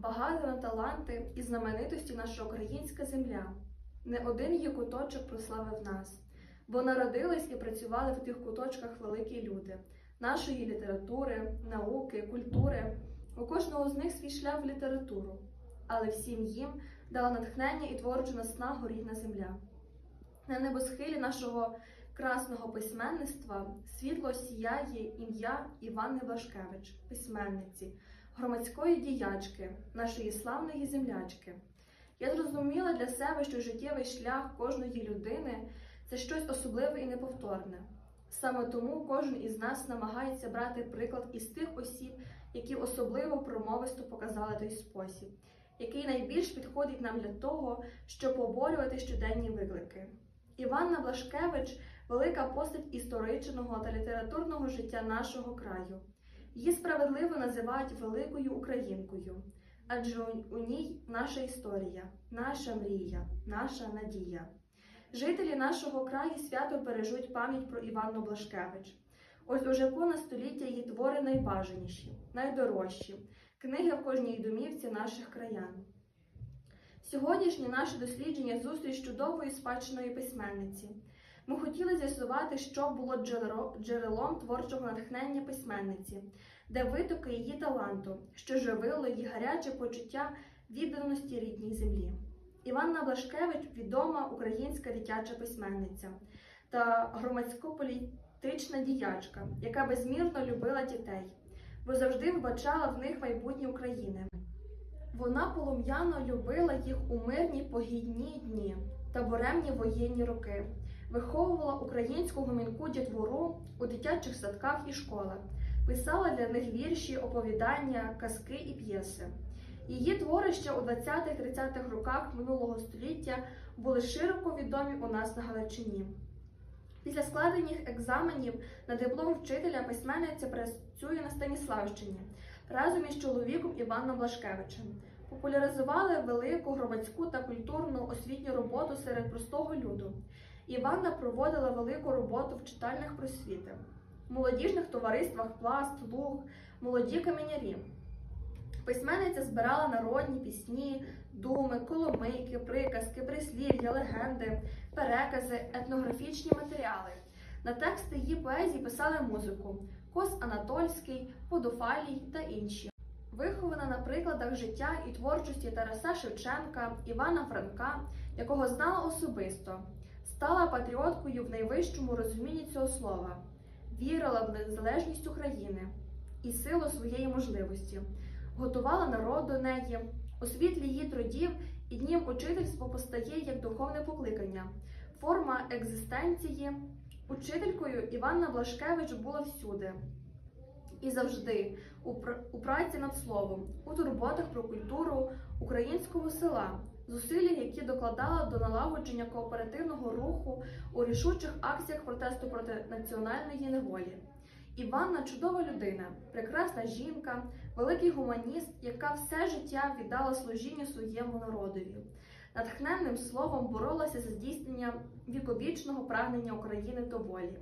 багата на таланти і знаменитості наша українська земля. Не один її куточок прославив нас, бо народились і працювали в тих куточках великі люди нашої літератури, науки, культури. У кожного з них свій шлях в літературу, але всім їм дала натхнення і творчу наснагу рідна земля. На небосхилі нашого красного письменництва світло сіяє ім'я Іванни Блашкевич, письменниці, громадської діячки, нашої славної землячки. Я зрозуміла для себе, що життєвий шлях кожної людини це щось особливе і неповторне. Саме тому кожен із нас намагається брати приклад із тих осіб, які особливо промовисто показали той спосіб, який найбільш підходить нам для того, щоб поборювати щоденні виклики. Іванна Блашкевич велика постать історичного та літературного життя нашого краю. Її справедливо називають великою українкою, адже у ній наша історія, наша мрія, наша надія. Жителі нашого краю свято бережуть пам'ять про Іванну Блашкевич. Ось уже понад століття її твори найбажаніші, найдорожчі, книги в кожній домівці наших краян. Сьогоднішнє наше дослідження зустріч чудової спадщиної письменниці. Ми хотіли з'ясувати, що було джерелом творчого натхнення письменниці, де витоки її таланту, що живило її гаряче почуття відданості рідній землі. Іванна Блашкевич відома українська дитяча письменниця та громадсько-політична діячка, яка безмірно любила дітей, бо завжди вбачала в них майбутнє України. Вона полум'яно любила їх у мирні погідні дні та буремні воєнні роки, виховувала українську гомінку дітвору у дитячих садках і школах, писала для них вірші, оповідання, казки і п'єси. Її твори ще у 20-30-х роках минулого століття були широко відомі у нас на Галичині. Після складених екзаменів на диплом вчителя письменниця працює на Станіславщині разом із чоловіком Іваном Блашкевичем. Популяризували велику громадську та культурну освітню роботу серед простого люду. Іванна проводила велику роботу в читальних просвіти, молодіжних товариствах Пласт, Луг, молоді каменярі. Письменниця збирала народні пісні, думи, коломийки, приказки, прислів'я, легенди, перекази, етнографічні матеріали. На тексти її поезії писали музику Кос Анатольський, Подофалій та інші. Вихована на прикладах життя і творчості Тараса Шевченка, Івана Франка, якого знала особисто, стала патріоткою в найвищому розумінні цього слова, вірила в незалежність України і силу своєї можливості, готувала народ до неї, у світлі її трудів і днів учительство постає як духовне покликання, форма екзистенції. Учителькою Іванна Блашкевич була всюди і завжди у, пр- у праці над словом, у турботах про культуру українського села, зусилля, які докладала до налагодження кооперативного руху у рішучих акціях протесту проти національної неволі. Іванна чудова людина, прекрасна жінка, великий гуманіст, яка все життя віддала служінню своєму народові. Натхненним словом боролася за здійснення віковічного прагнення України до волі.